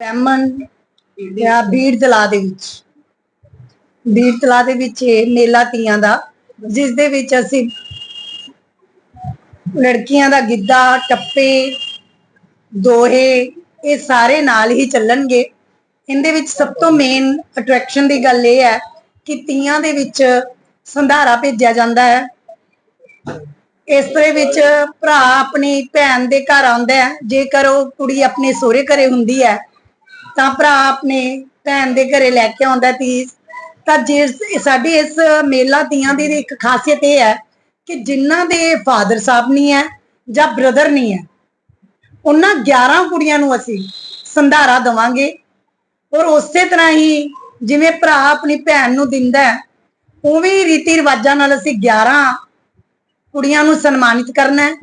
ਬ੍ਰਾਹਮਣ ਜਾਂ ਬੀੜ ਤਲਾ ਦੇ ਵਿੱਚ। ਬੀੜ ਤਲਾ ਦੇ ਵਿੱਚ ਇਹ ਮੇਲਾ ਤੀਆਂ ਦਾ, ਜਿਸ ਦੇ ਵਿੱਚ ਅਸੀਂ ਲੜਕੀਆਂ ਦਾ ਗਿੱਧਾ, ਟੱਪੇ, ਦੋਹੇ ਇਹ ਸਾਰੇ ਨਾਲ ਹੀ ਚੱਲਣਗੇ। ਇਹਦੇ ਵਿੱਚ ਸਭ ਤੋਂ ਮੇਨ ਅਟਰੈਕਸ਼ਨ ਦੀ ਗੱਲ ਇਹ ਹੈ ਕਿ ਤੀਆਂ ਦੇ ਵਿੱਚ ਸੰਧਾਰਾ ਭੇਜਿਆ ਜਾਂਦਾ ਹੈ। ਇਸ ਦੇ ਵਿੱਚ ਭਰਾ ਆਪਣੀ ਭੈਣ ਦੇ ਘਰ ਆਉਂਦਾ ਹੈ। ਜੇਕਰ ਉਹ ਕੁੜੀ ਆਪਣੇ ਸਹੁਰੇ ਘਰੇ ਹੁੰਦੀ ਹੈ ਤਾਂ ਭਰਾ ਆਪਣੇ ਭੈਣ ਦੇ ਘਰੇ ਲੈ ਕੇ ਆਉਂਦਾ ਤੀਜ ਤਾਂ ਜਿਸ ਸਾਡੀ ਇਸ ਮੇਲਾ ਤੀਆਂ ਦੀ ਇੱਕ ਖਾਸੀਅਤ ਇਹ ਹੈ ਕਿ ਜਿਨ੍ਹਾਂ ਦੇ ਫਾਦਰ ਸਾਹਿਬ ਨਹੀਂ ਹੈ ਜਾਂ ਬ੍ਰਦਰ ਨਹੀਂ ਹੈ, ਉਹਨਾਂ 11 ਕੁੜੀਆਂ ਨੂੰ ਅਸੀਂ ਸੰਧਾਰਾ ਦਵਾਂਗੇ। ਔਰ ਉਸੇ ਤਰ੍ਹਾਂ ਹੀ ਜਿਵੇਂ ਭਰਾ ਆਪਣੀ ਭੈਣ ਨੂੰ ਦਿੰਦਾ ਹੈ, ਉਵੇਂ ਰੀਤੀ ਰਿਵਾਜਾਂ ਨਾਲ ਅਸੀਂ 11 ਕੁੜੀਆਂ ਨੂੰ ਸਨਮਾਨਿਤ ਕਰਨਾ ਹੈ।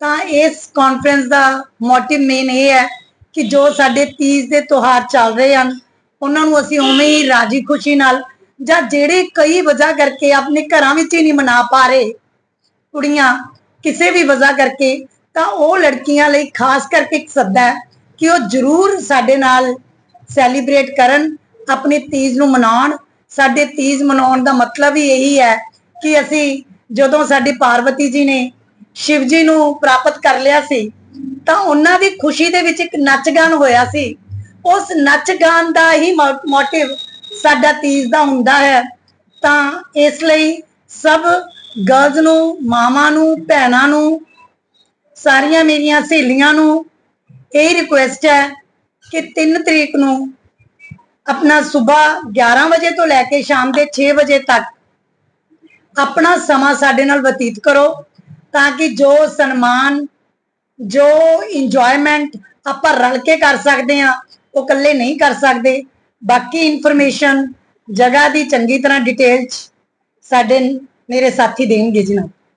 ਤਾਂ ਇਸ ਕਾਨਫਰੰਸ ਦਾ ਮੋਟਿਵ ਮੇਨ ਇਹ ਹੈ ਕਿ ਜੋ ਸਾਡੇ ਤੀਜ ਦੇ ਤਿਉਹਾਰ ਚੱਲ ਰਹੇ ਹਨ, ਉਹਨਾਂ ਨੂੰ ਅਸੀਂ ਉਵੇਂ ਹੀ ਰਾਜੀ ਖੁਸ਼ੀ ਨਾਲ ਜਾਂ ਜਿਹੜੇ ਕਈ ਵਜ੍ਹਾ ਕਰਕੇ ਆਪਣੇ ਘਰਾਂ ਵਿੱਚ ਹੀ ਨਹੀਂ ਮਨਾ ਪਾ ਰਹੇ ਕੁੜੀਆਂ, ਕਿਸੇ ਵੀ ਵਜ੍ਹਾ ਕਰਕੇ, ਤਾਂ ਉਹ ਲੜਕੀਆਂ ਲਈ ਖਾਸ ਕਰਕੇ ਇੱਕ ਸੱਦਾ ਹੈ ਕਿ ਉਹ ਜ਼ਰੂਰ ਸਾਡੇ ਨਾਲ ਸੈਲੀਬ੍ਰੇਟ ਕਰਨ, ਆਪਣੀ ਤੀਜ ਨੂੰ ਮਨਾਉਣ। ਸਾਡੇ ਤੀਜ ਮਨਾਉਣ ਦਾ ਮਤਲਬ ਹੀ ਇਹੀ ਹੈ ਕਿ ਅਸੀਂ ਜਦੋਂ ਸਾਡੇ ਪਾਰਵਤੀ ਜੀ ਨੇ ਸ਼ਿਵ ਜੀ ਨੂੰ ਪ੍ਰਾਪਤ ਕਰ ਲਿਆ ਸੀ ਤਾਂ ਉਹਨਾਂ ਦੀ ਖੁਸ਼ੀ ਦੇ ਵਿੱਚ ਇੱਕ ਨੱਚ ਗਾਣ ਹੋਇਆ ਸੀ। ਉਸ ਨੱਚ ਗਾਣ ਦਾ ਹੀ ਮੋਟਿਵ ਸਾਡਾ ਤੀਜ ਦਾ ਹੁੰਦਾ ਹੈ। ਤਾਂ ਇਸ ਲਈ ਸਭ ਗਰਲਜ਼ ਨੂੰ, ਮਾਵਾਂ ਨੂੰ, ਭੈਣਾਂ ਨੂੰ, ਸਾਰੀਆਂ ਮੇਰੀਆਂ ਸਹੇਲੀਆਂ ਨੂੰ ਇਹ ਰਿਕੁਐਸਟ ਹੈ ਕਿ 3 ਤਰੀਕ ਨੂੰ ਆਪਣਾ ਸਵੇਰ 11 ਵਜੇ ਤੋਂ ਲੈ ਕੇ ਸ਼ਾਮ ਦੇ 6 ਵਜੇ ਤੱਕ ਆਪਣਾ ਸਮਾਂ ਸਾਡੇ ਨਾਲ ਬਤੀਤ ਕਰੋ ਤਾਂ ਕਿ ਜੋ ਸਨਮਾਨ ਜੋ ਇੰਜੋਇਮੈਂਟ ਆਪਾਂ ਰਲ ਕੇ ਕਰ ਸਕਦੇ ਆ ਉਹ ਇਕੱਲੇ ਨਹੀਂ ਕਰ ਸਕਦੇ। ਬਾਕੀ ਇਨਫੋਰਮੇਸ਼ਨ ਜਗ੍ਹਾ ਦੀ ਚੰਗੀ ਤਰ੍ਹਾਂ ਡਿਟੇਲ ਚ ਸਾਡੇ, ਮੇਰੇ ਸਾਥੀ ਦੇਣਗੇ ਜੀ ਨਾ